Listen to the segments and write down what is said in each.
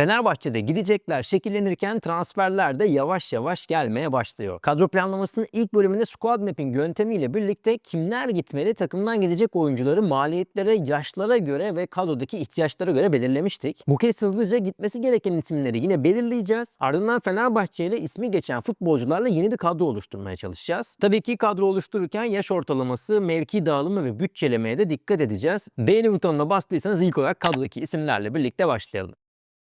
Fenerbahçe'de gidecekler şekillenirken transferler de yavaş yavaş gelmeye başlıyor. Kadro planlamasının ilk bölümünde squad mapping yöntemiyle birlikte kimler gitmeli takımdan gidecek oyuncuları maliyetlere, yaşlara göre ve kadrodaki ihtiyaçlara göre belirlemiştik. Bu kez hızlıca gitmesi gereken isimleri yine belirleyeceğiz. Ardından Fenerbahçe ile ismi geçen futbolcularla yeni bir kadro oluşturmaya çalışacağız. Tabii ki kadro oluştururken yaş ortalaması, mevki dağılımı ve bütçelemeye de dikkat edeceğiz. Beğeni butonuna bastıysanız ilk olarak kadrodaki isimlerle birlikte başlayalım.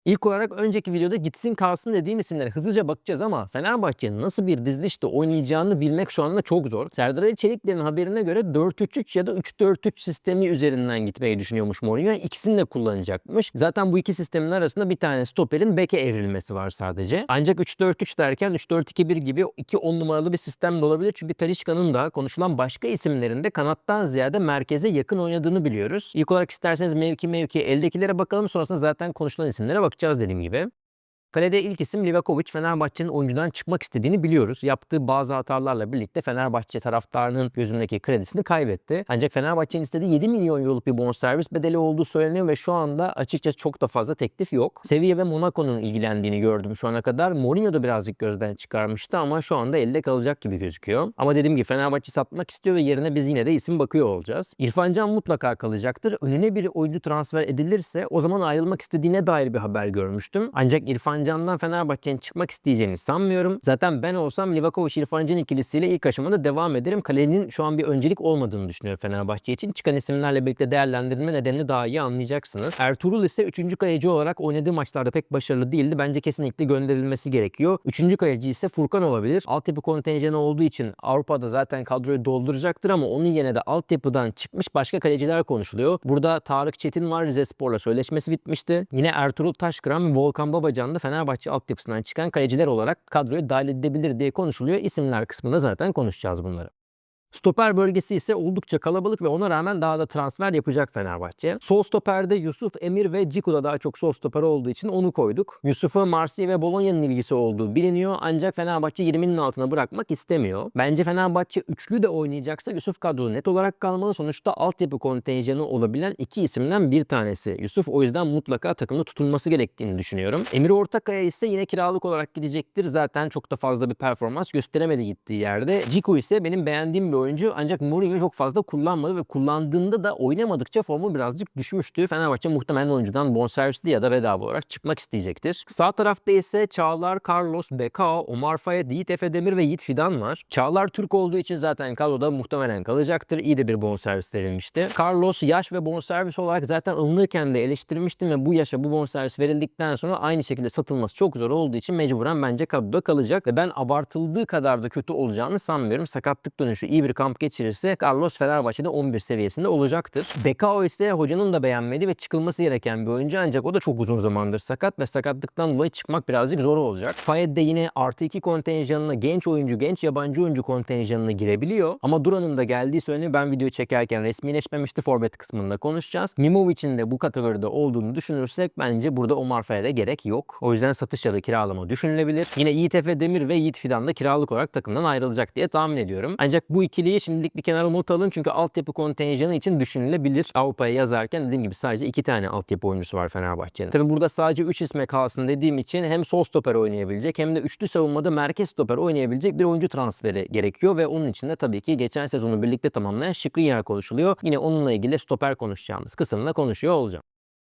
İlk olarak önceki videoda gitsin kalsın dediğim isimlere hızlıca bakacağız ama Fenerbahçe'nin nasıl bir dizilişte oynayacağını bilmek şu anda çok zor. Serdar Ali Çelikler'in haberine göre 4-3-3 ya da 3-4-3 sistemi üzerinden gitmeyi düşünüyormuş Mourinho. İkisini de kullanacakmış. Zaten bu iki sistemin arasında bir tane stoperin beke evrilmesi var sadece. Ancak 3-4-3 derken 3-4-2-1 gibi iki 10 numaralı bir sistem de olabilir. Çünkü Talişka'nın da konuşulan başka isimlerinde kanattan ziyade merkeze yakın oynadığını biliyoruz. İlk olarak isterseniz mevki mevki eldekilere bakalım sonrasında zaten konuşulan isimlere bakacağız dediğim gibi. Kalede ilk isim Livakovic Fenerbahçe'nin oyuncudan çıkmak istediğini biliyoruz. Yaptığı bazı hatalarla birlikte Fenerbahçe taraftarının gözündeki kredisini kaybetti. Ancak Fenerbahçe'nin istediği 7 milyon euroluk bir bonservis bedeli olduğu söyleniyor ve şu anda açıkçası çok da fazla teklif yok. Sevilla ve Monaco'nun ilgilendiğini gördüm şu ana kadar. Mourinho da birazcık gözden çıkarmıştı ama şu anda elde kalacak gibi gözüküyor. Ama dediğim gibi Fenerbahçe satmak istiyor ve yerine biz yine de isim bakıyor olacağız. İrfan Can mutlaka kalacaktır. Önüne bir oyuncu transfer edilirse o zaman ayrılmak istediğine dair bir haber görmüştüm. Ancak İrfan Can'dan Fenerbahçe'nin çıkmak isteyeceğini sanmıyorum. Zaten ben olsam Livakovic İrfan Can ikilisiyle ilk aşamada devam ederim. Kalenin şu an bir öncelik olmadığını düşünüyorum Fenerbahçe için. Çıkan isimlerle birlikte değerlendirme nedenini daha iyi anlayacaksınız. Ertuğrul ise 3. kaleci olarak oynadığı maçlarda pek başarılı değildi. Bence kesinlikle gönderilmesi gerekiyor. 3. kaleci ise Furkan olabilir. Altyapı kontenjanı olduğu için Avrupa'da zaten kadroyu dolduracaktır ama onun yerine de altyapıdan çıkmış başka kaleciler konuşuluyor. Burada Tarık Çetin var Rize Spor'la sözleşmesi bitmişti. Yine Ertuğrul Taşkıran ve Volkan Babacan da Fenerbahçe altyapısından çıkan kaleciler olarak kadroya dahil edilebilir diye konuşuluyor. İsimler kısmında zaten konuşacağız bunları. Stoper bölgesi ise oldukça kalabalık ve ona rağmen daha da transfer yapacak Fenerbahçe. Sol stoperde Yusuf, Emir ve Ciku da daha çok sol stoper olduğu için onu koyduk. Yusuf'a Marsilya ve Bologna'nın ilgisi olduğu biliniyor ancak Fenerbahçe 20'nin altına bırakmak istemiyor. Bence Fenerbahçe üçlü de oynayacaksa Yusuf kadroda net olarak kalmalı. Sonuçta altyapı kontenjanı olabilen iki isimden bir tanesi Yusuf. O yüzden mutlaka takımda tutulması gerektiğini düşünüyorum. Emir Ortakaya ise yine kiralık olarak gidecektir. Zaten çok da fazla bir performans gösteremedi gittiği yerde. Ciku ise benim beğendiğim bir oyuncu ancak Mourinho çok fazla kullanmadı ve kullandığında da oynamadıkça formu birazcık düşmüştü. Fenerbahçe muhtemelen oyuncudan bonservisli ya da bedava olarak çıkmak isteyecektir. Sağ tarafta ise Çağlar, Carlos, Bekao, Omar Fayet, Yiğit Efe Demir ve Yiğit Fidan var. Çağlar Türk olduğu için zaten kadroda muhtemelen kalacaktır. İyi de bir bonservis verilmişti. Carlos yaş ve bonservis olarak zaten alınırken de eleştirmiştim ve bu yaşa bu bonservis verildikten sonra aynı şekilde satılması çok zor olduğu için mecburen bence kadroda kalacak ve ben abartıldığı kadar da kötü olacağını sanmıyorum. Sakatlık dönüşü iyi bir kamp geçirirse Carlos Fenerbahçe'de 11 seviyesinde olacaktır. Bekao ise hocanın da beğenmediği ve çıkılması gereken bir oyuncu ancak o da çok uzun zamandır sakat ve sakatlıktan dolayı çıkmak birazcık zor olacak. Fayed de yine artı 2 kontenjanına genç oyuncu, genç yabancı oyuncu kontenjanına girebiliyor. Ama Duran'ın da geldiği söyleniyor. Ben video çekerken resmileşmemişti. Forvet kısmında konuşacağız. Mimovic'in de bu kategoride olduğunu düşünürsek bence burada Omar Fayed'e gerek yok. O yüzden satış ya da kiralama düşünülebilir. Yine Yiğit Efe Demir ve Yiğit Fidan da kiralık olarak takımdan ayrılacak diye tahmin ediyorum. Ancak bu ikiliyi şimdilik bir kenara not alın çünkü altyapı kontenjanı için düşünülebilir. Avrupa'ya yazarken dediğim gibi sadece iki tane altyapı oyuncusu var Fenerbahçe'nin. Tabi burada sadece 3 isme kalsın dediğim için hem sol stoper oynayabilecek hem de üçlü savunmada merkez stoper oynayabilecek bir oyuncu transferi gerekiyor ve onun için de tabii ki geçen sezonu birlikte tamamlayan Şikrinyar konuşuluyor. Yine onunla ilgili stoper konuşacağımız kısımda konuşuyor olacağım.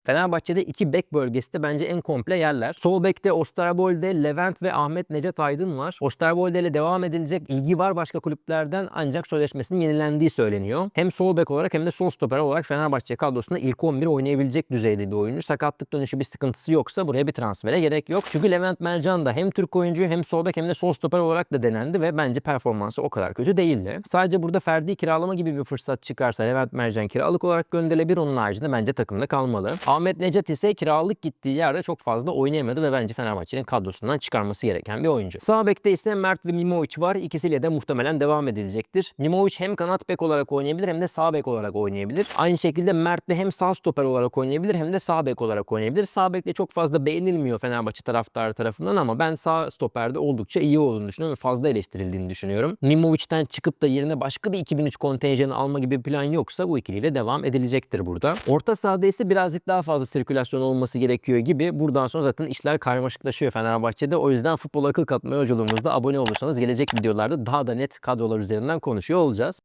Fenerbahçe'de iki bek bölgesi de bence en komple yerler. Sol bekte Osterwolde, Levent ve Ahmet Necdet Aydın var. Osterwolde ile devam edilecek ilgi var başka kulüplerden ancak sözleşmesinin yenilendiği söyleniyor. Hem sol bek olarak hem de sol stoper olarak Fenerbahçe kadrosunda ilk 11 oynayabilecek düzeyde bir oyuncu. Sakatlık dönüşü bir sıkıntısı yoksa buraya bir transfere gerek yok. Çünkü Levent Mercan da hem Türk oyuncu hem sol bek hem de sol stoper olarak da denendi ve bence performansı o kadar kötü değildi. Sadece burada Ferdi kiralama gibi bir fırsat çıkarsa Levent Mercan kiralık olarak gönderilebilir. Onun haricinde bence takımda kalmalı. Ahmet Necat ise kiralık gittiği yerde çok fazla oynayamadı ve bence Fenerbahçe'nin kadrosundan çıkarması gereken bir oyuncu. Sağ bekte ise Mert ve Mimovic var. İkisiyle de muhtemelen devam edilecektir. Mimovic hem kanat bek olarak oynayabilir hem de sağ bek olarak oynayabilir. Aynı şekilde Mert de hem sağ stoper olarak oynayabilir hem de sağ bek olarak oynayabilir. Sağ bekte çok fazla beğenilmiyor Fenerbahçe taraftarı tarafından ama ben sağ stoperde oldukça iyi olduğunu düşünüyorum ve fazla eleştirildiğini düşünüyorum. Mimovic'ten çıkıp da yerine başka bir 2003 kontenjanı alma gibi bir plan yoksa bu ikiliyle devam edilecektir burada. Orta sahada ise birazcık daha fazla sirkülasyon olması gerekiyor gibi. Buradan sonra zaten işler karmaşıklaşıyor Fenerbahçe'de. O yüzden futbol akıl katma yolculuğumuzda abone olursanız gelecek videolarda daha da net kadrolar üzerinden konuşuyor olacağız.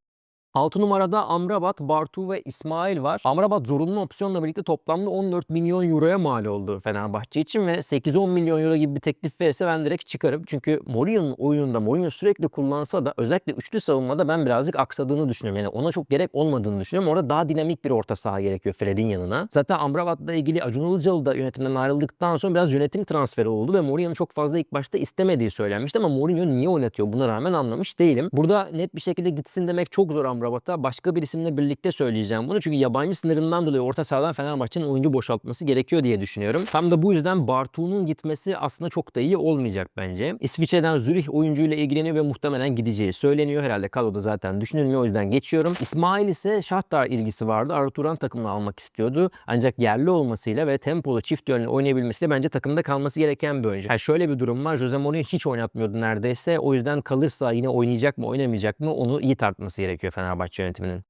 6 numarada Amrabat, Bartu ve İsmail var. Amrabat zorunlu opsiyonla birlikte toplamda 14 milyon euroya mal oldu Fenerbahçe için ve 8-10 milyon euro gibi bir teklif verirse ben direkt çıkarım. Çünkü Mourinho'nun oyununda Mourinho sürekli kullansa da özellikle üçlü savunmada ben birazcık aksadığını düşünüyorum. Yani ona çok gerek olmadığını düşünüyorum. Orada daha dinamik bir orta saha gerekiyor Fred'in yanına. Zaten Amrabat'la ilgili Acun Ilıcalı da yönetimden ayrıldıktan sonra biraz yönetim transferi oldu ve Mourinho'nun çok fazla ilk başta istemediği söylenmişti ama Mourinho niye oynatıyor buna rağmen anlamış değilim. Burada net bir şekilde gitsin demek çok zor Amrabat'a. Başka bir isimle birlikte söyleyeceğim bunu. Çünkü yabancı sınırından dolayı orta sahadan Fenerbahçe'nin oyuncu boşaltması gerekiyor diye düşünüyorum. Tam da bu yüzden Bartu'nun gitmesi aslında çok da iyi olmayacak bence. İsviçre'den Zürih oyuncuyla ilgileniyor ve muhtemelen gideceği söyleniyor. Herhalde kadroda zaten düşünülmüyor o yüzden geçiyorum. İsmail ise Şahtar ilgisi vardı. Arda Turan takımını almak istiyordu. Ancak yerli olmasıyla ve tempolu çift yönlü oynayabilmesiyle bence takımda kalması gereken bir oyuncu. Yani şöyle bir durum var. Jose Mourinho hiç oynatmıyordu neredeyse. O yüzden kalırsa yine oynayacak mı oynamayacak mı onu iyi tartması gerekiyor Fenerbahçe Fenerbahçe yönetiminin?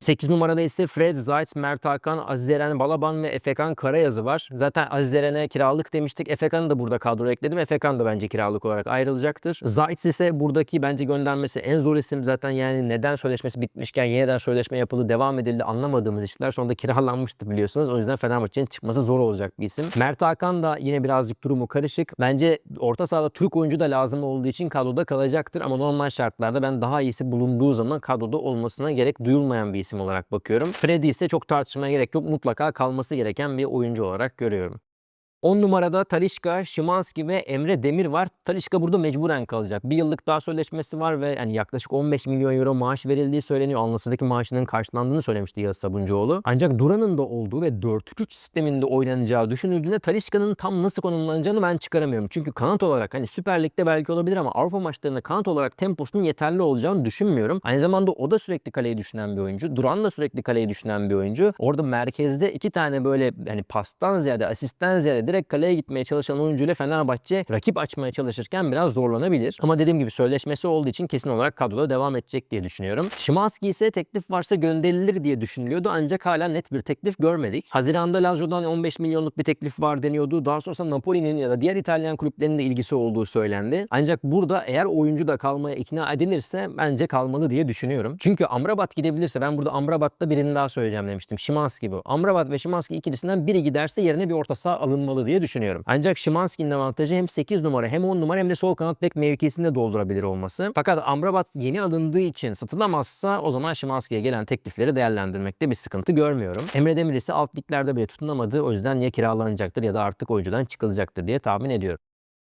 8 numarada ise Fred, Zayt, Mert Hakan, Aziz Eren Balaban ve Efekan Karayazı var. Zaten Aziz Eren'e kiralık demiştik. Efekan'ı da burada kadroya ekledim. Efekan da bence kiralık olarak ayrılacaktır. Zayt ise buradaki bence göndermesi en zor isim zaten yani neden sözleşmesi bitmişken yeniden sözleşme yapıldı devam edildi anlamadığımız işler sonunda kiralanmıştı biliyorsunuz. O yüzden Fenerbahçe'nin çıkması zor olacak bir isim. Mert Hakan da yine birazcık durumu karışık. Bence orta sahada Türk oyuncu da lazım olduğu için kadroda kalacaktır ama normal şartlarda ben daha iyisi bulunduğu zaman kadroda olmasına gerek duyulmayan bir isim olarak bakıyorum. Freddy ise çok tartışmaya gerek yok. Mutlaka kalması gereken bir oyuncu olarak görüyorum. 10 numarada Talişka, Şimanski ve Emre Demir var. Talişka burada mecburen kalacak. Bir yıllık daha sözleşmesi var ve yani yaklaşık 15 milyon euro maaş verildiği söyleniyor. Anlasındaki maaşının karşılandığını söylemişti Yağız Sabuncuoğlu. Ancak Duran'ın da olduğu ve 4-3 sisteminde oynanacağı düşünüldüğünde Talişka'nın tam nasıl konumlanacağını ben çıkaramıyorum. Çünkü kanat olarak hani Süper Lig'de belki olabilir ama Avrupa maçlarında kanat olarak temposunun yeterli olacağını düşünmüyorum. Aynı zamanda o da sürekli kaleyi düşünen bir oyuncu. Duran da sürekli kaleyi düşünen bir oyuncu. Orada merkezde iki tane böyle hani pastan ziyade, asistten ziyade direkt kaleye gitmeye çalışan oyuncuyla Fenerbahçe rakip açmaya çalışırken biraz zorlanabilir. Ama dediğim gibi sözleşmesi olduğu için kesin olarak kadroda devam edecek diye düşünüyorum. Şimanski ise teklif varsa gönderilir diye düşünülüyordu ancak hala net bir teklif görmedik. Haziranda Lazio'dan 15 milyonluk bir teklif var deniyordu. Daha sonrasında Napoli'nin ya da diğer İtalyan kulüplerinin de ilgisi olduğu söylendi. Ancak burada eğer oyuncu da kalmaya ikna edilirse bence kalmalı diye düşünüyorum. Çünkü Amrabat gidebilirse ben burada Amrabat'ta birini daha söyleyeceğim demiştim. Şimanski bu. Amrabat ve Şimanski ikilisinden biri giderse yerine bir orta saha alınmalı diye düşünüyorum. Ancak Şimanski'nin avantajı hem 8 numara hem 10 numara hem de sol kanat bek mevkisinde doldurabilir olması. Fakat Amrabat yeni alındığı için satılamazsa o zaman Şimanski'ye gelen teklifleri değerlendirmekte bir sıkıntı görmüyorum. Emre Demir ise alt liglerde bile tutunamadı. O yüzden ya kiralanacaktır ya da artık oyuncudan çıkılacaktır diye tahmin ediyorum.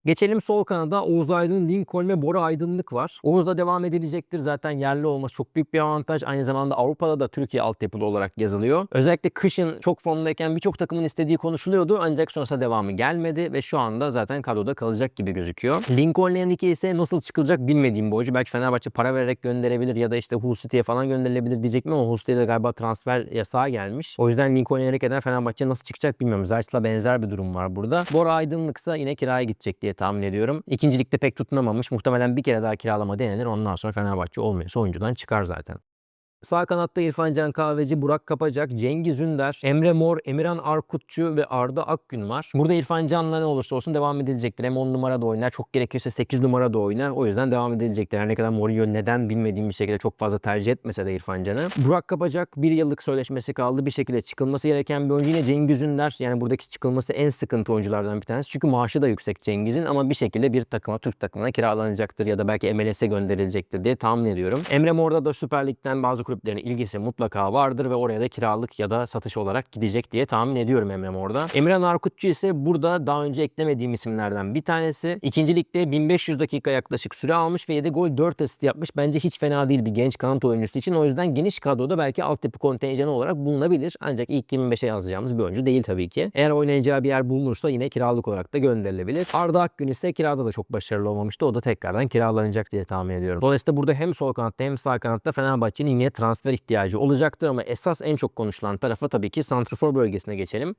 Geçelim sol kanada Oğuz Aydın, Lincoln ve Bora Aydınlık var. Oğuz'da devam edilecektir. Zaten yerli olması çok büyük bir avantaj. Aynı zamanda Avrupa'da da Türkiye altyapılı olarak yazılıyor. Özellikle kışın çok formdayken birçok takımın istediği konuşuluyordu. Ancak sonrasında devamı gelmedi ve şu anda zaten kadroda kalacak gibi gözüküyor. Lincoln Henrique ise nasıl çıkılacak bilmediğim bir oyuncu. Belki Fenerbahçe para vererek gönderebilir ya da işte Hull City'ye falan gönderilebilir diyecektim ama Hull City'de galiba transfer yasağı gelmiş. O yüzden Lincoln Henrique'den Fenerbahçe nasıl çıkacak bilmiyorum. Zayt'la benzer bir durum var burada. Bora Aydınlıksa yine kiraya gidecek diye tahmin ediyorum. İkincilikte pek tutunamamış. Muhtemelen bir kere daha kiralama denenir. Ondan sonra Fenerbahçe olmuyorsa oyuncudan çıkar zaten. Sağ kanatta İrfan Can Kahveci, Burak Kapacak, Cengiz Ünder, Emre Mor, Emirhan Arkutçu ve Arda Akgün var. Burada İrfan Can'la ne olursa olsun devam edilecektir. Hem 10 numara da oynar, çok gerekirse 8 numara da oynar. O yüzden devam edilecektir. Her ne kadar Mourinho neden bilmediğim bir şekilde çok fazla tercih etmese de İrfan Can'ı. Burak Kapacak bir yıllık sözleşmesi kaldı. Bir şekilde çıkılması gereken bir oyuncu. Yine Cengiz Ünder. Yani buradaki çıkılması en sıkıntı oyunculardan bir tanesi. Çünkü maaşı da yüksek Cengiz'in ama bir şekilde bir takıma, Türk takımına kiralanacaktır ya da belki MLS'e gönderilecektir diye tahmin ediyorum. Emre Mor'da da Süper Lig'den bazı kulüplerin ilgisi mutlaka vardır ve oraya da kiralık ya da satış olarak gidecek diye tahmin ediyorum Emre Mor'da. Emre Narkutçu ise burada daha önce eklemediğim isimlerden bir tanesi. İkinci ligde 1500 dakika yaklaşık süre almış ve 7 gol 4 asist yapmış. Bence hiç fena değil bir genç kanat oyuncusu için. O yüzden geniş kadroda belki altyapı kontenjanı olarak bulunabilir. Ancak ilk 25'e yazacağımız bir oyuncu değil tabii ki. Eğer oynayacağı bir yer bulunursa yine kiralık olarak da gönderilebilir. Arda Akgün ise kirada da çok başarılı olmamıştı. O da tekrardan kiralanacak diye tahmin ediyorum. Dolayısıyla burada hem sol kanatta hem sağ kanatta Fenerbahçe'nin yine transfer ihtiyacı olacaktır ama esas en çok konuşulan tarafa tabii ki santrafor bölgesine geçelim.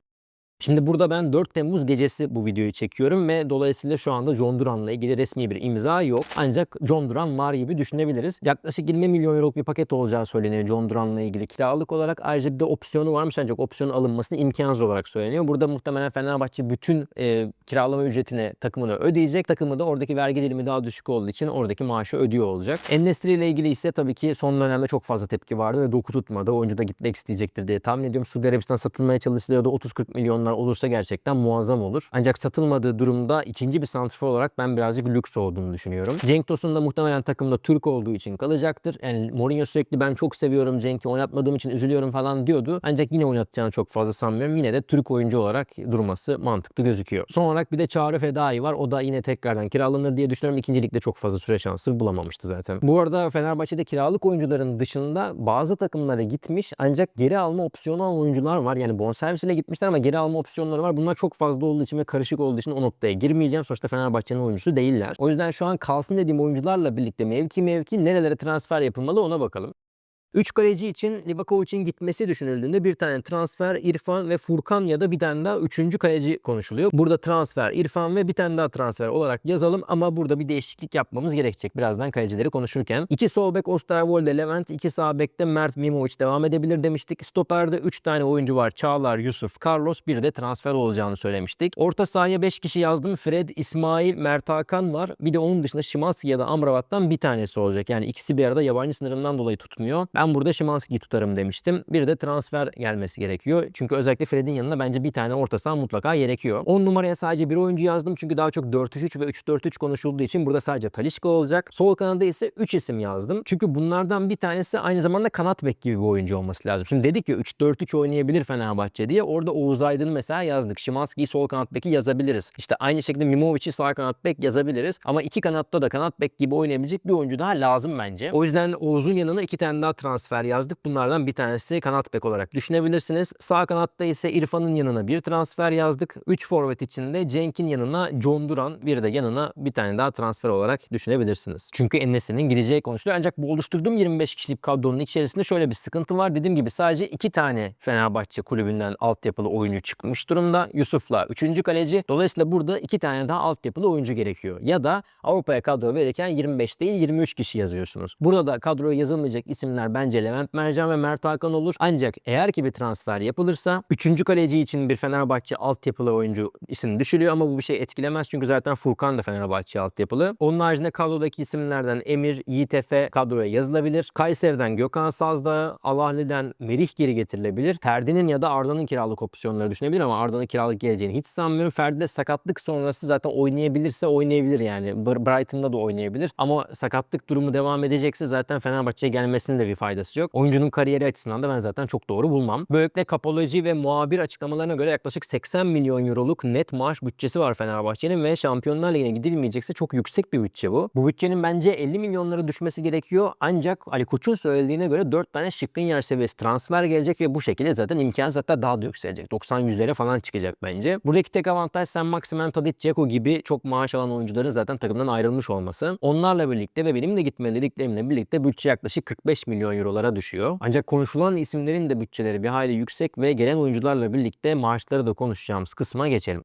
Şimdi burada ben 4 Temmuz gecesi bu videoyu çekiyorum ve dolayısıyla şu anda John Duran'la ilgili resmi bir imza yok. Ancak John Duran var gibi düşünebiliriz. Yaklaşık 20 milyon euroluk bir paket olacağı söyleniyor John Duran'la ilgili kiralık olarak. Ayrıca bir de opsiyonu varmış ancak opsiyonun alınmasını imkansız olarak söyleniyor. Burada muhtemelen Fenerbahçe bütün e, kiralama ücretini takımına ödeyecek. Takımı da oradaki vergi dilimi daha düşük olduğu için oradaki maaşı ödüyor olacak. Endestri ile ilgili ise tabii ki son dönemde çok fazla tepki vardı ve doku tutmadı. Oyuncu da gitmek isteyecektir diye tahmin ediyorum. Suudi Arabistan satılmaya çalışılıyor da 30-40 milyonlar olursa gerçekten muazzam olur. Ancak satılmadığı durumda ikinci bir santrfor olarak ben birazcık lüks olduğunu düşünüyorum. Cenk Tosun da muhtemelen takımda Türk olduğu için kalacaktır. Yani Mourinho sürekli ben çok seviyorum Cenk'i oynatmadığım için üzülüyorum falan diyordu. Ancak yine oynatacağını çok fazla sanmıyorum. Yine de Türk oyuncu olarak durması mantıklı gözüküyor. Son olarak bir de Çağrı Fedai var. O da yine tekrardan kiralanır diye düşünüyorum. İkinci çok fazla süre şansı bulamamıştı zaten. Bu arada Fenerbahçe'de kiralık oyuncuların dışında bazı takımlara gitmiş ancak geri alma opsiyonu olan oyuncular var. Yani bonservis ile gitmişler ama geri alma opsiyonları var. Bunlar çok fazla olduğu için ve karışık olduğu için o noktaya girmeyeceğim. Sonuçta Fenerbahçe'nin oyuncusu değiller. O yüzden şu an kalsın dediğim oyuncularla birlikte mevki mevki nerelere transfer yapılmalı ona bakalım. 3 kaleci için Livakovic'in gitmesi düşünüldüğünde bir tane transfer İrfan ve Furkan ya da bir tane daha 3. kaleci konuşuluyor. Burada transfer İrfan ve bir tane daha transfer olarak yazalım ama burada bir değişiklik yapmamız gerekecek birazdan kalecileri konuşurken. 2 sol bek Osterwolde Levent, 2 sağ bekte Mert Mimovic devam edebilir demiştik. Stoper'de 3 tane oyuncu var. Çağlar, Yusuf, Carlos bir de transfer olacağını söylemiştik. Orta sahaya 5 kişi yazdım. Fred, İsmail, Mert Hakan var. Bir de onun dışında Şimanski ya da Amrabat'tan bir tanesi olacak. Yani ikisi bir arada yabancı sınırından dolayı tutmuyor. Ben burada Şimanski'yi tutarım demiştim. Bir de transfer gelmesi gerekiyor. Çünkü özellikle Fred'in yanına bence bir tane orta saha mutlaka gerekiyor. 10 numaraya sadece bir oyuncu yazdım. Çünkü daha çok 4-3-3 ve 3-4-3 konuşulduğu için burada sadece Talisca olacak. Sol kanada ise 3 isim yazdım. Çünkü bunlardan bir tanesi aynı zamanda kanat bek gibi bir oyuncu olması lazım. Şimdi dedik ya 3-4-3 oynayabilir Fenerbahçe diye. Orada Oğuz Aydın'ı mesela yazdık. Şimanski'yi sol kanat beki yazabiliriz. İşte aynı şekilde Mimovic'i sağ kanat bek yazabiliriz. Ama iki kanatta da kanat bek gibi oynayabilecek bir oyuncu daha lazım bence. O yüzden Oğuz'un yanına iki tane daha transfer yazdık. Bunlardan bir tanesi kanat bek olarak düşünebilirsiniz. Sağ kanatta ise İrfan'ın yanına bir transfer yazdık. 3 forvet içinde Cenk'in yanına John Duran bir de yanına bir tane daha transfer olarak düşünebilirsiniz. Çünkü Enes'in gideceği konuşuluyor. Ancak bu oluşturduğum 25 kişilik kadronun içerisinde şöyle bir sıkıntı var. Dediğim gibi sadece iki tane Fenerbahçe kulübünden altyapılı oyuncu çıkmış durumda. Yusuf'la 3. kaleci. Dolayısıyla burada iki tane daha altyapılı oyuncu gerekiyor. Ya da Avrupa'ya kadro verirken 25 değil 23 kişi yazıyorsunuz. Burada da kadroya yazılmayacak isimler bence Levent Mercan ve Mert Hakan olur. Ancak eğer ki bir transfer yapılırsa 3. kaleci için bir Fenerbahçe altyapılı oyuncu isim düşülüyor ama bu bir şey etkilemez. Çünkü zaten Furkan da Fenerbahçe altyapılı. Onun haricinde kadrodaki isimlerden Emir, Yiğit Efe kadroya yazılabilir. Kayseri'den Gökhan Sazdağ, Alahli'den Merih geri getirilebilir. Ferdi'nin ya da Arda'nın kiralık opsiyonları düşünebilir ama Arda'nın kiralık geleceğini hiç sanmıyorum. Ferdi de sakatlık sonrası zaten oynayabilirse oynayabilir yani. Br- Brighton'da da oynayabilir. Ama sakatlık durumu devam edecekse zaten Fenerbahçe'ye gelmesinin de bir faydası yok. Oyuncunun kariyeri açısından da ben zaten çok doğru bulmam. Böylelikle kapoloji ve muhabir açıklamalarına göre yaklaşık 80 milyon euroluk net maaş bütçesi var Fenerbahçe'nin ve Şampiyonlar Ligi'ne gidilmeyecekse çok yüksek bir bütçe bu. Bu bütçenin bence 50 milyonlara düşmesi gerekiyor. Ancak Ali Koç'un söylediğine göre 4 tane şıkkın yer seviyesi transfer gelecek ve bu şekilde zaten imkansız hatta daha da yükselecek. 90-100'lere falan çıkacak bence. Buradaki tek avantaj Sen Maximen, Tadic, Dzeko gibi çok maaş alan oyuncuların zaten takımdan ayrılmış olması. Onlarla birlikte ve benim de gitme dediklerimle birlikte bütçe yaklaşık 45 milyon eurolara düşüyor. Ancak konuşulan isimlerin de bütçeleri bir hayli yüksek ve gelen oyuncularla birlikte maaşları da konuşacağımız kısma geçelim.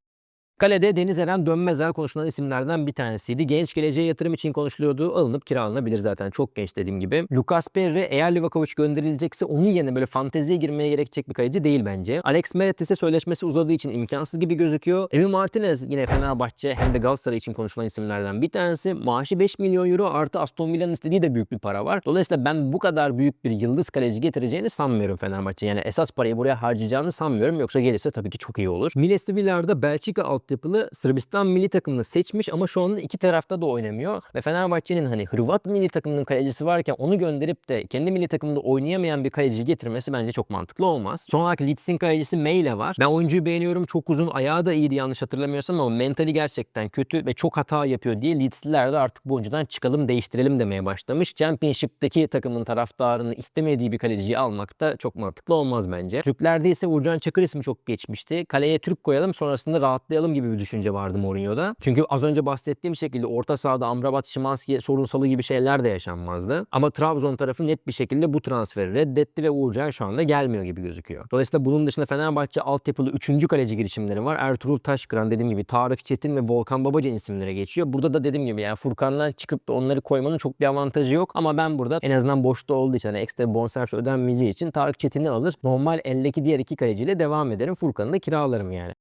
Kalede Deniz Eren Dönmezer konuşulan isimlerden bir tanesiydi. Genç geleceğe yatırım için konuşuluyordu. Alınıp kiralanabilir zaten. Çok genç dediğim gibi. Lucas Perry eğer Livakovic gönderilecekse onun yerine böyle fanteziye girmeye gerekecek bir kaleci değil bence. Alex Meret ise sözleşmesi uzadığı için imkansız gibi gözüküyor. Emi Martinez yine Fenerbahçe hem de Galatasaray için konuşulan isimlerden bir tanesi. Maaşı 5 milyon euro artı Aston Villa'nın istediği de büyük bir para var. Dolayısıyla ben bu kadar büyük bir yıldız kaleci getireceğini sanmıyorum Fenerbahçe. Yani esas parayı buraya harcayacağını sanmıyorum. Yoksa gelirse tabii ki çok iyi olur. Miles Belçika altyapılı Sırbistan milli takımını seçmiş ama şu anda iki tarafta da oynamıyor. Ve Fenerbahçe'nin hani Hırvat milli takımının kalecisi varken onu gönderip de kendi milli takımında oynayamayan bir kaleci getirmesi bence çok mantıklı olmaz. Son olarak Leeds'in kalecisi Meyle var. Ben oyuncuyu beğeniyorum. Çok uzun ayağı da iyiydi yanlış hatırlamıyorsam ama mentali gerçekten kötü ve çok hata yapıyor diye Leeds'liler de artık bu oyuncudan çıkalım değiştirelim demeye başlamış. Championship'teki takımın taraftarını istemediği bir kaleciyi almak da çok mantıklı olmaz bence. Türklerde ise Uğurcan Çakır ismi çok geçmişti. Kaleye Türk koyalım sonrasında rahatlayalım gibi gibi bir düşünce vardı Mourinho'da. Çünkü az önce bahsettiğim şekilde orta sahada Amrabat, Şimanski sorunsalı gibi şeyler de yaşanmazdı. Ama Trabzon tarafı net bir şekilde bu transferi reddetti ve Uğurcan şu anda gelmiyor gibi gözüküyor. Dolayısıyla bunun dışında Fenerbahçe altyapılı 3. kaleci girişimleri var. Ertuğrul Taşkıran dediğim gibi Tarık Çetin ve Volkan Babacan isimlere geçiyor. Burada da dediğim gibi yani Furkan'dan çıkıp da onları koymanın çok bir avantajı yok. Ama ben burada en azından boşta olduğu için hani ekstra bonservis ödenmeyeceği için Tarık Çetin'i alır. Normal eldeki diğer iki kaleciyle devam ederim. Furkan'ı da kiralarım yani.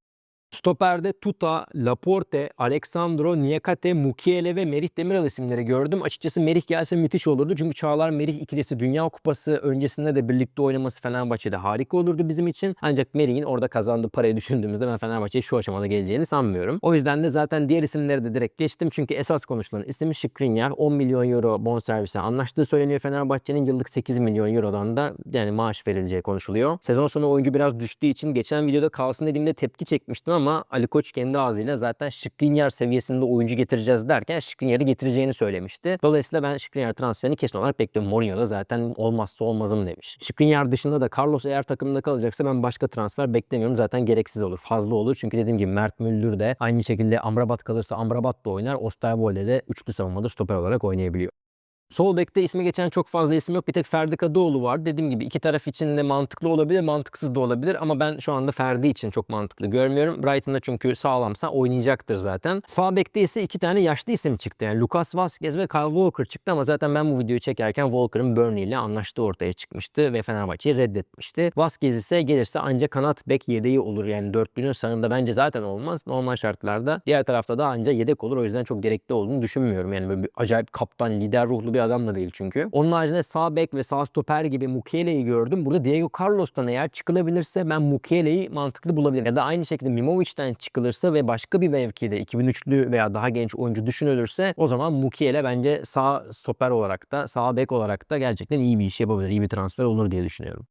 Stoperde Tuta, Laporte, Alexandro, Niakate, Mukiele ve Merih Demiral isimleri gördüm. Açıkçası Merih gelse müthiş olurdu. Çünkü Çağlar Merih ikilisi Dünya Kupası öncesinde de birlikte oynaması Fenerbahçe'de harika olurdu bizim için. Ancak Merih'in orada kazandığı parayı düşündüğümüzde ben Fenerbahçe'ye şu aşamada geleceğini sanmıyorum. O yüzden de zaten diğer isimleri de direkt geçtim. Çünkü esas konuşulan isim Skriniar. 10 milyon euro bonservise anlaştığı söyleniyor Fenerbahçe'nin. Yıllık 8 milyon eurodan da yani maaş verileceği konuşuluyor. Sezon sonu oyuncu biraz düştüğü için geçen videoda kalsın dediğimde tepki çekmiştim ama Ali Koç kendi ağzıyla zaten Skriniar seviyesinde oyuncu getireceğiz derken Skriniar'ı getireceğini söylemişti. Dolayısıyla ben Skriniar transferini kesin olarak bekliyorum. Mourinho da zaten olmazsa olmazım demiş. Skriniar dışında da Carlos eğer takımda kalacaksa ben başka transfer beklemiyorum. Zaten gereksiz olur. Fazla olur. Çünkü dediğim gibi Mert Müldür de aynı şekilde Amrabat kalırsa Amrabat da oynar. Osterwolde de üçlü savunmada stoper olarak oynayabiliyor. Sol bekte ismi geçen çok fazla isim yok. Bir tek Ferdi Kadıoğlu var. Dediğim gibi iki taraf için de mantıklı olabilir, mantıksız da olabilir. Ama ben şu anda Ferdi için çok mantıklı görmüyorum. Brighton'da çünkü sağlamsa oynayacaktır zaten. Sağ bekte ise iki tane yaşlı isim çıktı. Yani Lucas Vazquez ve Kyle Walker çıktı ama zaten ben bu videoyu çekerken Walker'ın Burnley ile anlaştığı ortaya çıkmıştı ve Fenerbahçe'yi reddetmişti. Vazquez ise gelirse ancak kanat bek yedeği olur. Yani dörtlünün sağında bence zaten olmaz. Normal şartlarda diğer tarafta da ancak yedek olur. O yüzden çok gerekli olduğunu düşünmüyorum. Yani böyle bir acayip kaptan, lider ruhlu bir adam da değil çünkü. Onun haricinde sağ bek ve sağ stoper gibi Mukiele'yi gördüm. Burada Diego Carlos'tan eğer çıkılabilirse ben Mukiele'yi mantıklı bulabilirim. Ya da aynı şekilde Mimovic'den çıkılırsa ve başka bir mevkide 2003'lü veya daha genç oyuncu düşünülürse o zaman Mukiele bence sağ stoper olarak da sağ bek olarak da gerçekten iyi bir iş yapabilir. iyi bir transfer olur diye düşünüyorum.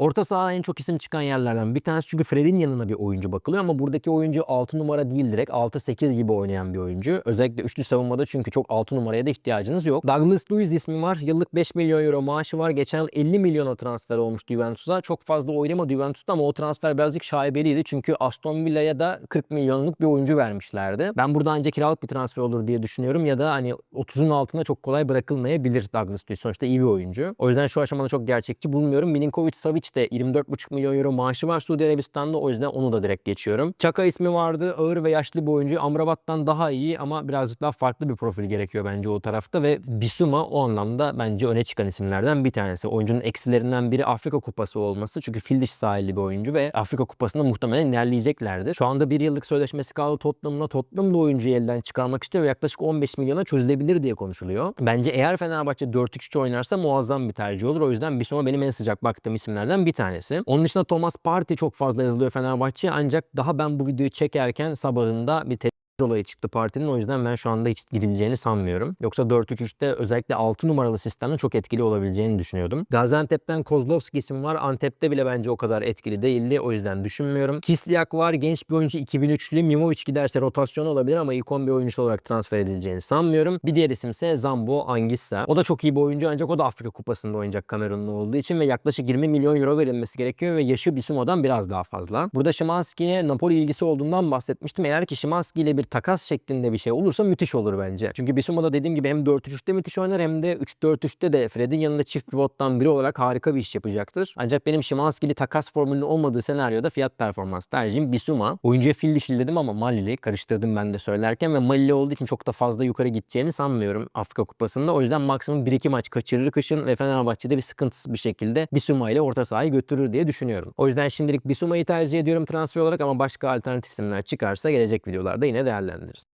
Orta saha en çok isim çıkan yerlerden bir tanesi çünkü Fred'in yanına bir oyuncu bakılıyor ama buradaki oyuncu 6 numara değil direkt 6-8 gibi oynayan bir oyuncu. Özellikle üçlü savunmada çünkü çok 6 numaraya da ihtiyacınız yok. Douglas Luiz ismi var. Yıllık 5 milyon euro maaşı var. Geçen yıl 50 milyona transfer olmuştu Juventus'a. Çok fazla oynamadı Juventus'ta ama o transfer birazcık şaibeliydi. Çünkü Aston Villa'ya da 40 milyonluk bir oyuncu vermişlerdi. Ben burada ancak kiralık bir transfer olur diye düşünüyorum ya da hani 30'un altında çok kolay bırakılmayabilir Douglas Luiz. Sonuçta iyi bir oyuncu. O yüzden şu aşamada çok gerçekçi bulmuyorum. Milinkovic Savic de 24,5 milyon euro maaşı var Suudi Arabistan'da. O yüzden onu da direkt geçiyorum. Çaka ismi vardı. Ağır ve yaşlı bir oyuncu. Amrabat'tan daha iyi ama birazcık daha farklı bir profil gerekiyor bence o tarafta ve Bisuma o anlamda bence öne çıkan isimlerden bir tanesi. Oyuncunun eksilerinden biri Afrika Kupası olması. Çünkü fil dişi sahilli bir oyuncu ve Afrika Kupası'nda muhtemelen ilerleyeceklerdir. Şu anda bir yıllık sözleşmesi kaldı Tottenham'la. Tottenham da oyuncuyu elden çıkarmak istiyor ve yaklaşık 15 milyona çözülebilir diye konuşuluyor. Bence eğer Fenerbahçe 4-3-3 oynarsa muazzam bir tercih olur. O yüzden Bisuma benim en sıcak baktığım isimlerden bir tanesi. Onun dışında Thomas Partey çok fazla yazılıyor Fenerbahçe'ye ancak daha ben bu videoyu çekerken sabahında bir olayı çıktı partinin. O yüzden ben şu anda hiç gidileceğini sanmıyorum. Yoksa 4-3-3'te özellikle 6 numaralı sistemde çok etkili olabileceğini düşünüyordum. Gaziantep'ten Kozlovski isim var. Antep'te bile bence o kadar etkili değildi. O yüzden düşünmüyorum. Kisliak var. Genç bir oyuncu 2003'lü. Mimovic giderse rotasyon olabilir ama ilk 11 oyuncu olarak transfer edileceğini sanmıyorum. Bir diğer isimse Zambo Angissa. O da çok iyi bir oyuncu ancak o da Afrika Kupası'nda oynayacak Kamerunlu olduğu için ve yaklaşık 20 milyon euro verilmesi gerekiyor ve yaşı Bisuma'dan biraz daha fazla. Burada Szymanski'ye Napoli ilgisi olduğundan bahsetmiştim. Eğer ki Szymanski ile bir takas şeklinde bir şey olursa müthiş olur bence. Çünkü Bisuma'da dediğim gibi hem 4-3-3'te müthiş oynar hem de 3-4-3'te de Fred'in yanında çift pivottan biri olarak harika bir iş yapacaktır. Ancak benim Szymanski'li takas formülünün olmadığı senaryoda fiyat performans tercihim Bisuma. Oyuncuya fil dişil dedim ama Malili karıştırdım ben de söylerken ve Malili olduğu için çok da fazla yukarı gideceğini sanmıyorum Afrika Kupası'nda. O yüzden maksimum 1-2 maç kaçırır kışın ve Fenerbahçe'de bir sıkıntısız bir şekilde Bisuma ile orta sahayı götürür diye düşünüyorum. O yüzden şimdilik Bisuma'yı tercih ediyorum transfer olarak ama başka alternatif isimler çıkarsa gelecek videolarda yine değerlendiririz.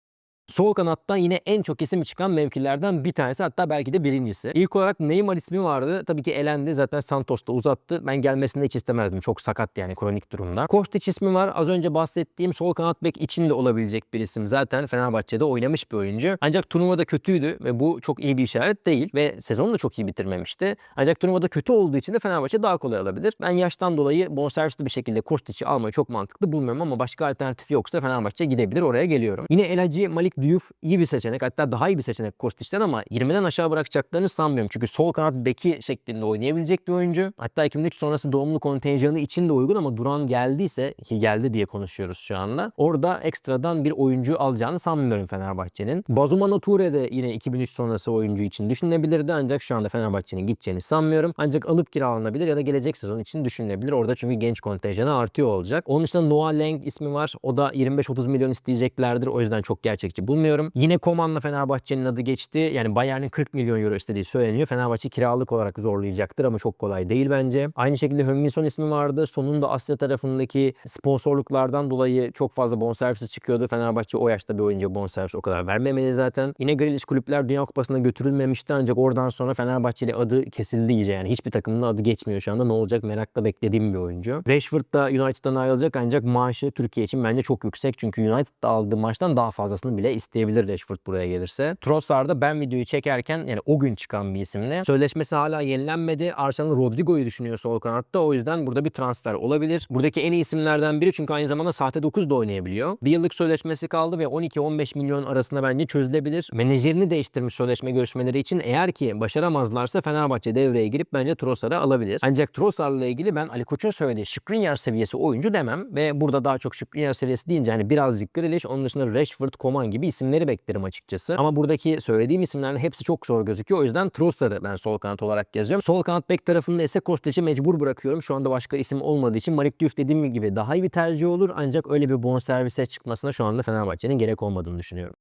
Sol kanattan yine en çok isim çıkan mevkilerden bir tanesi hatta belki de birincisi. İlk olarak Neymar ismi vardı. Tabii ki elendi. Zaten Santos da uzattı. Ben gelmesini hiç istemezdim. Çok sakat yani kronik durumda. Kostić ismi var. Az önce bahsettiğim sol kanat bek için de olabilecek bir isim. Zaten Fenerbahçe'de oynamış bir oyuncu. Ancak turnuvada kötüydü ve bu çok iyi bir işaret değil ve sezonu da çok iyi bitirmemişti. Ancak turnuvada kötü olduğu için de Fenerbahçe daha kolay alabilir. Ben yaştan dolayı bonservisli bir şekilde Kostić'i almayı çok mantıklı bulmuyorum ama başka alternatif yoksa Fenerbahçe gidebilir. Oraya geliyorum. Yine El Hacı Malik Malik Diouf iyi bir seçenek. Hatta daha iyi bir seçenek Kostic'ten ama 20'den aşağı bırakacaklarını sanmıyorum. Çünkü sol kanat beki şeklinde oynayabilecek bir oyuncu. Hatta 2003 sonrası doğumlu kontenjanı için de uygun ama Duran geldiyse ki geldi diye konuşuyoruz şu anda. Orada ekstradan bir oyuncu alacağını sanmıyorum Fenerbahçe'nin. Bazumano Toure de yine 2003 sonrası oyuncu için düşünülebilirdi ancak şu anda Fenerbahçe'nin gideceğini sanmıyorum. Ancak alıp kiralanabilir ya da gelecek sezon için düşünülebilir. Orada çünkü genç kontenjanı artıyor olacak. Onun dışında Noah Lang ismi var. O da 25-30 milyon isteyeceklerdir. O yüzden çok gerçekçi bulmuyorum. Yine Koman'la Fenerbahçe'nin adı geçti. Yani Bayern'in 40 milyon euro istediği söyleniyor. Fenerbahçe kiralık olarak zorlayacaktır ama çok kolay değil bence. Aynı şekilde Hönginson ismi vardı. Sonunda Asya tarafındaki sponsorluklardan dolayı çok fazla bonservisi çıkıyordu. Fenerbahçe o yaşta bir oyuncuya bonservis o kadar vermemeli zaten. Yine Grealish kulüpler Dünya Kupası'na götürülmemişti ancak oradan sonra Fenerbahçeli adı kesildi iyice. Yani hiçbir takımın adı geçmiyor şu anda. Ne olacak merakla beklediğim bir oyuncu. Rashford da United'dan ayrılacak ancak maaşı Türkiye için bence çok yüksek. Çünkü United'da aldığı maaştan daha fazlasını bile isteyebilir Rashford buraya gelirse. Trossard'da ben videoyu çekerken yani o gün çıkan bir isimle. Sözleşmesi hala yenilenmedi. Arsenal Rodrigo'yu düşünüyor sol kanatta. O yüzden burada bir transfer olabilir. Buradaki en iyi isimlerden biri çünkü aynı zamanda sahte 9 da oynayabiliyor. Bir yıllık sözleşmesi kaldı ve 12-15 milyon arasında bence çözülebilir. Menajerini değiştirmiş sözleşme görüşmeleri için eğer ki başaramazlarsa Fenerbahçe devreye girip bence Trossard'ı alabilir. Ancak Trossard'la ilgili ben Ali Koç'un söylediği Skriniar seviyesi oyuncu demem ve burada daha çok Skriniar seviyesi deyince hani birazcık Grealish onun dışında Rashford, Coman gibi isimleri beklerim açıkçası. Ama buradaki söylediğim isimlerin hepsi çok zor gözüküyor. O yüzden Trossard'ı ben sol kanat olarak yazıyorum. Sol kanat bek tarafında ise Kostic'i mecbur bırakıyorum. Şu anda başka isim olmadığı için Malik Diouf dediğim gibi daha iyi bir tercih olur. Ancak öyle bir bonservise çıkmasına şu anda Fenerbahçe'nin gerek olmadığını düşünüyorum.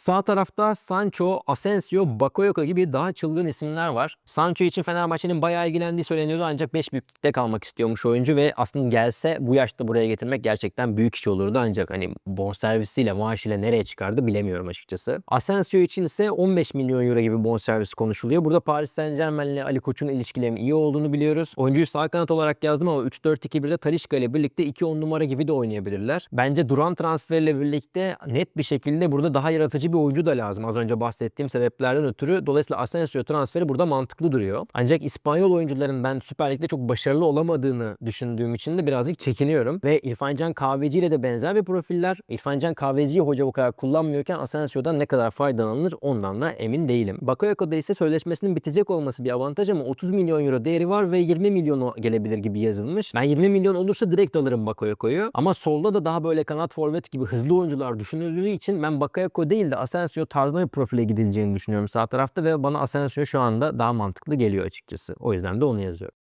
Sağ tarafta Sancho, Asensio, Bakayoko gibi daha çılgın isimler var. Sancho için Fenerbahçe'nin bayağı ilgilendiği söyleniyordu ancak 5 büyüklükte kalmak istiyormuş oyuncu ve aslında gelse bu yaşta buraya getirmek gerçekten büyük iş olurdu ancak hani bonservisiyle maaşıyla nereye çıkardı bilemiyorum açıkçası. Asensio için ise 15 milyon euro gibi bonservis konuşuluyor. Burada Paris Saint Germain ile Ali Koç'un ilişkilerinin iyi olduğunu biliyoruz. Oyuncuyu sağ kanat olarak yazdım ama 3-4-2-1'de Talisca ile birlikte 2-10 numara gibi de oynayabilirler. Bence Duran transferiyle birlikte net bir şekilde burada daha yaratıcı bir oyuncu da lazım. Az önce bahsettiğim sebeplerden ötürü. Dolayısıyla Asensio transferi burada mantıklı duruyor. Ancak İspanyol oyuncuların ben Süper Lig'de çok başarılı olamadığını düşündüğüm için de birazcık çekiniyorum. Ve İrfan Can Kahveci ile de benzer bir profiller. İrfan Can Kahveci'yi hoca bu kadar kullanmıyorken Asensio'dan ne kadar faydalanılır ondan da emin değilim. Bakayoko'da ise sözleşmesinin bitecek olması bir avantaj ama 30 milyon euro değeri var ve 20 milyonu gelebilir gibi yazılmış. Ben 20 milyon olursa direkt alırım Bakayoko'yu. Ama solda da daha böyle kanat forvet gibi hızlı oyuncular düşünüldüğü için ben Bakayoko değil de Asensio tarzında bir profile gidileceğini düşünüyorum sağ tarafta ve bana Asensio şu anda daha mantıklı geliyor açıkçası. O yüzden de onu yazıyorum.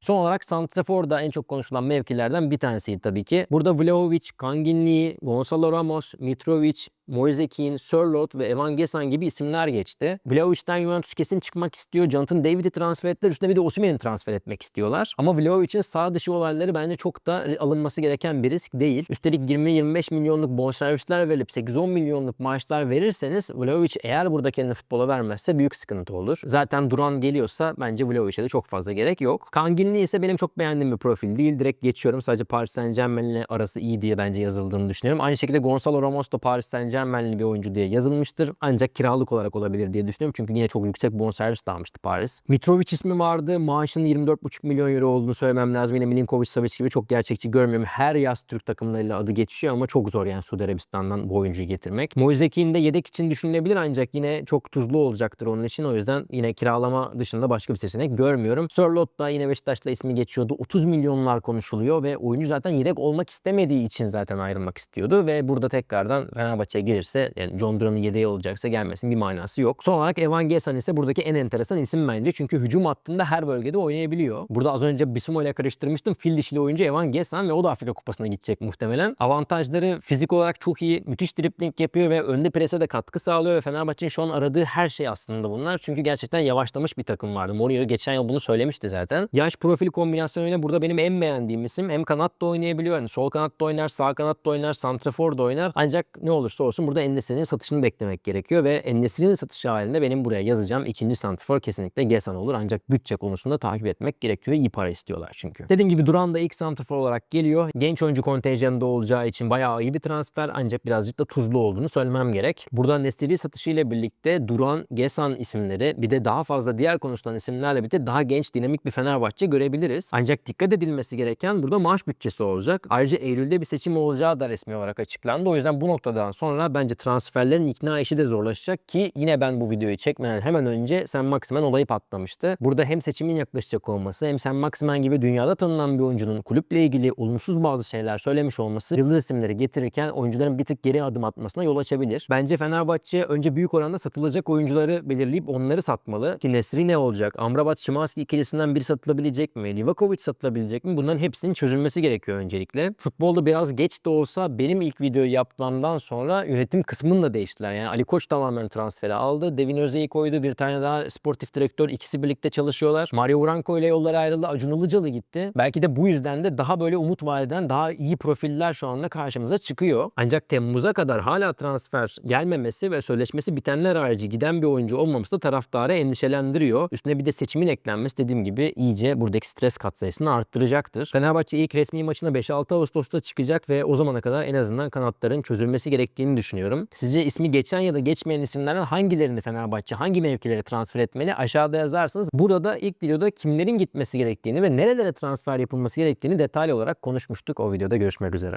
Son olarak Santrafor da en çok konuşulan mevkilerden bir tanesiydi tabii ki. Burada Vlahovic, Kanginli, Gonzalo Ramos, Mitrovic, Moise Kean, Sörloth ve Evan Gesan gibi isimler geçti. Vlahovic'den Juventus kesin çıkmak istiyor. Jonathan David'i transfer ettiler. Üstüne bir de Osimhen'i transfer etmek istiyorlar. Ama Vlahovic'in sağ dışı olayları bence çok da alınması gereken bir risk değil. Üstelik 20-25 milyonluk bonservisler verilip 8-10 milyonluk maaşlar verirseniz Vlahovic eğer burada kendini futbola vermezse büyük sıkıntı olur. Zaten Duran geliyorsa bence Vlahovic'e de çok fazla gerek yok. Kanginli ise benim çok beğendiğim bir profil değil. Direkt geçiyorum. Sadece Paris Saint Germain ile arası iyi diye bence yazıldığını düşünüyorum. Aynı şekilde Gonzalo Ramos da Paris Saint Germain'li bir oyuncu diye yazılmıştır. Ancak kiralık olarak olabilir diye düşünüyorum. Çünkü yine çok yüksek bonservis de almıştı Paris. Mitrovic ismi vardı. Maaşının 24,5 milyon euro olduğunu söylemem lazım. Yine Milinkovic Savic gibi çok gerçekçi görmüyorum. Her yaz Türk takımlarıyla adı geçiyor ama çok zor yani Suudi Arabistan'dan bu oyuncuyu getirmek. Moise Kean de yedek için düşünülebilir ancak yine çok tuzlu olacaktır onun için. O yüzden yine kiralama dışında başka bir seçenek görmüyorum. Sörloth da yine Beşiktaş'la ismi geçiyordu. 30 milyonlar konuşuluyor ve oyuncu zaten yedek olmak istemediği için zaten ayrılmak istiyordu ve burada tekrardan Fenerbahçe'ye gelirse yani John Duran'ın yedeği olacaksa gelmesin bir manası yok. Son olarak Evan Gesan ise buradaki en enteresan isim bence. Çünkü hücum hattında her bölgede oynayabiliyor. Burada az önce Bissouma ile karıştırmıştım. Fil dişili oyuncu Evan Gesan ve o da Afrika Kupası'na gidecek muhtemelen. Avantajları fizik olarak çok iyi. Müthiş dribling yapıyor ve önde prese de katkı sağlıyor ve Fenerbahçe'nin şu an aradığı her şey aslında bunlar. Çünkü gerçekten yavaşlamış bir takım vardı. Mourinho geçen yıl bunu söylemişti zaten. Yaş profil kombinasyonuyla burada benim en beğendiğim isim. Hem kanatta oynayabiliyor. Yani sol kanatta oynar, sağ kanatta oynar, santrafor da oynar. Ancak ne olursa olsun burada Endesi'nin satışını beklemek gerekiyor ve Endesi'nin satışı halinde benim buraya yazacağım ikinci santrafor kesinlikle Gesan olur. Ancak bütçe konusunda takip etmek gerekiyor. İyi para istiyorlar çünkü. Dediğim gibi Duran da ilk santrafor olarak geliyor. Genç oyuncu kontenjanında olacağı için bayağı iyi bir transfer ancak birazcık da tuzlu olduğunu söylemem gerek. Burada Nesiri satışı ile birlikte Duran, Gesan isimleri bir de daha fazla diğer konuşulan isimlerle birlikte daha genç dinamik bir Fenerbahçe görebiliriz. Ancak dikkat edilmesi gereken burada maaş bütçesi olacak. Ayrıca Eylül'de bir seçim olacağı da resmi olarak açıklandı. O yüzden bu noktadan sonra bence transferlerin ikna işi de zorlaşacak ki yine ben bu videoyu çekmeden hemen önce Sen Maximen olayı patlamıştı. Burada hem seçimin yaklaşacak olması hem Sen Maximen gibi dünyada tanınan bir oyuncunun kulüple ilgili olumsuz bazı şeyler söylemiş olması yıldız isimleri getirirken oyuncuların bir tık geri adım atmasına yol açabilir. Bence Fenerbahçe önce büyük oranda satılacak oyuncuları belirleyip onları satmalı. Ki Nesri ne olacak? Amrabat Şimanski ikilisinden biri satılabilecek mi? Livakovic satılabilecek mi? Bunların hepsinin çözülmesi gerekiyor öncelikle. Futbolda biraz geç de olsa benim ilk videoyu yapmamdan sonra yönetim kısmını da değiştiler. Yani Ali Koç tamamen transferi aldı. Devin Özey'i koydu. Bir tane daha sportif direktör. ikisi birlikte çalışıyorlar. Mario Branco ile yolları ayrıldı. Acun Ilıcalı gitti. Belki de bu yüzden de daha böyle umut vadeden daha iyi profiller şu anda karşımıza çıkıyor. Ancak Temmuz'a kadar hala transfer gelmemesi ve sözleşmesi bitenler harici giden bir oyuncu olmaması da taraftarı endişelendiriyor. Üstüne bir de seçimin eklenmesi dediğim gibi iyice buradaki stres katsayısını arttıracaktır. Fenerbahçe ilk resmi maçına 5-6 Ağustos'ta çıkacak ve o zamana kadar en azından kanatların çözülmesi gerektiğini düşünüyorum. Sizce ismi geçen ya da geçmeyen isimlerden hangilerini Fenerbahçe hangi mevkilere transfer etmeli aşağıda yazarsınız. Burada da ilk videoda kimlerin gitmesi gerektiğini ve nerelere transfer yapılması gerektiğini detaylı olarak konuşmuştuk. O videoda görüşmek üzere.